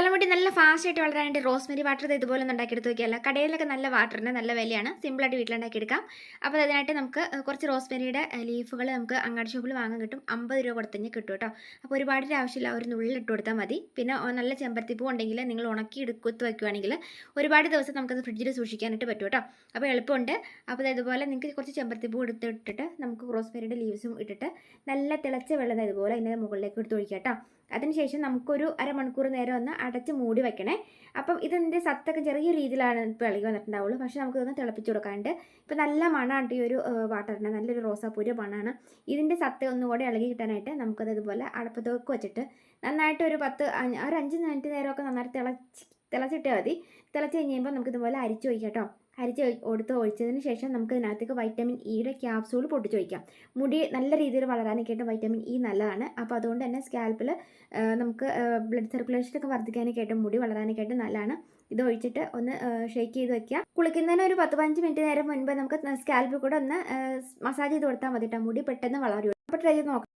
തലമുടി നല്ല ഫാസ്റ്റ് ആയിട്ട് വളരാനായിട്ട് റോസ്മെരി വാട്ടർ ഇതുപോലെ ഉണ്ടാക്കി ഉണ്ടാക്കിയെടുത്ത് നോക്കിയല്ല കടയിലൊക്കെ നല്ല വാട്ടറിന് നല്ല വിലയാണ്. സിമ്പിളായിട്ട് വീട്ടിലുണ്ടാക്കിയെടുക്കാം. അപ്പോൾ അതിനായിട്ട് നമുക്ക് കുറച്ച് റോസ്മെരിയുടെ ലീഫുകൾ നമുക്ക് അങ്ങാടി ഷോപ്പിൽ വാങ്ങാൻ കിട്ടും. അമ്പത് രൂപ കൊടുത്തഞ്ഞ് കിട്ടും കേട്ടോ. അപ്പോൾ ഒരുപാട് ആവശ്യമില്ല. ഒരു നുള്ളിൽ ഇട്ട് കൊടുത്താൽ മതി. പിന്നെ നല്ല ചെമ്പരത്തിപ്പൂ ഉണ്ടെങ്കിൽ നിങ്ങൾ ഉണക്കി എടുക്കുത്ത് വയ്ക്കുവാണെങ്കിൽ ഒരുപാട് ദിവസം നമുക്കത് ഫ്രിഡ്ജിൽ സൂക്ഷിക്കാനായിട്ട് പറ്റും കേട്ടോ. അപ്പോൾ എളുപ്പമുണ്ട്. അപ്പോൾ ഇതുപോലെ നിങ്ങൾക്ക് കുറച്ച് ചെമ്പരത്തിപ്പൂ എടുത്ത് ഇട്ടിട്ട് നമുക്ക് റോസ്മെരിയുടെ ലീവ്സും ഇട്ടിട്ട് നല്ല തിളച്ച വെള്ളം ഇതുപോലെ അതിന്റെ മുകളിലേക്ക് എടുത്ത് ഒഴിക്കാം കേട്ടോ. അതിനുശേഷം നമുക്കൊരു അരമണിക്കൂർ നേരം ഒന്ന് അടച്ച് മൂടി വെക്കണേ. അപ്പം ഇതിന്റെ സത്തൊക്കെ ചെറിയ രീതിയിലാണ് ഇളകി വന്നിട്ടുണ്ടാവുള്ളൂ. പക്ഷേ നമുക്കിതൊന്ന് തിളപ്പിച്ച് കൊടുക്കാണ്ട്. ഇപ്പം നല്ല മണമാണ് ഈ ഒരു വാട്ടറിന് നല്ലൊരു റോസാപ്പൂര് മണമാണ് ഇതിന്റെ സത്ത് ഒന്നുകൂടെ ഇളകി കിട്ടാനായിട്ട് നമുക്കത് ഇതുപോലെ അടപ്പത്തൊക്കെ വെച്ചിട്ട് നന്നായിട്ട് ഒരു പത്ത് ഒരു അഞ്ച് മിനിറ്റ് നേരമൊക്കെ നന്നായിട്ട് തിളച്ച് തിളച്ചിട്ടാൽ മതി. തിളച്ച് കഴിയുമ്പോൾ നമുക്ക് ഇതുപോലെ അരിച്ച് ഒഴിക്കാം കേട്ടോ അരിച്ച് കൊടുത്ത് ഒഴിച്ചതിന് ശേഷം നമുക്ക് ഇതിനകത്തേക്ക് വൈറ്റമിൻ ഇയുടെ ക്യാപ്സൂൾ പൊട്ടിച്ച് ഒഴിക്കാം. മുടി നല്ല രീതിയിൽ വളരാനൊക്കെയായിട്ട് വൈറ്റമിൻ ഇ നല്ലതാണ്. അപ്പോൾ അതുകൊണ്ട് തന്നെ സ്കാൽപ്പിൽ നമുക്ക് ബ്ലഡ് സർക്കുലേഷനൊക്കെ വർദ്ധിക്കാനൊക്കെയായിട്ട് മുടി വളരാനൊക്കെയായിട്ട് നല്ലതാണ്. ഇത് ഒഴിച്ചിട്ട് ഒന്ന് ഷേക്ക് ചെയ്ത് വെക്കുക കുളിക്കുന്നതിന് ഒരു പത്ത് പതിനഞ്ച് മിനിറ്റ് നേരം മുൻപ് നമുക്ക് സ്കാൽപ്പിൽ കൂടെ ഒന്ന് മസാജ് ചെയ്ത് കൊടുത്താൽ മതി മുടി പെട്ടെന്ന് വളരും അപ്പോൾ ട്രൈ ചെയ്ത് നോക്കാം.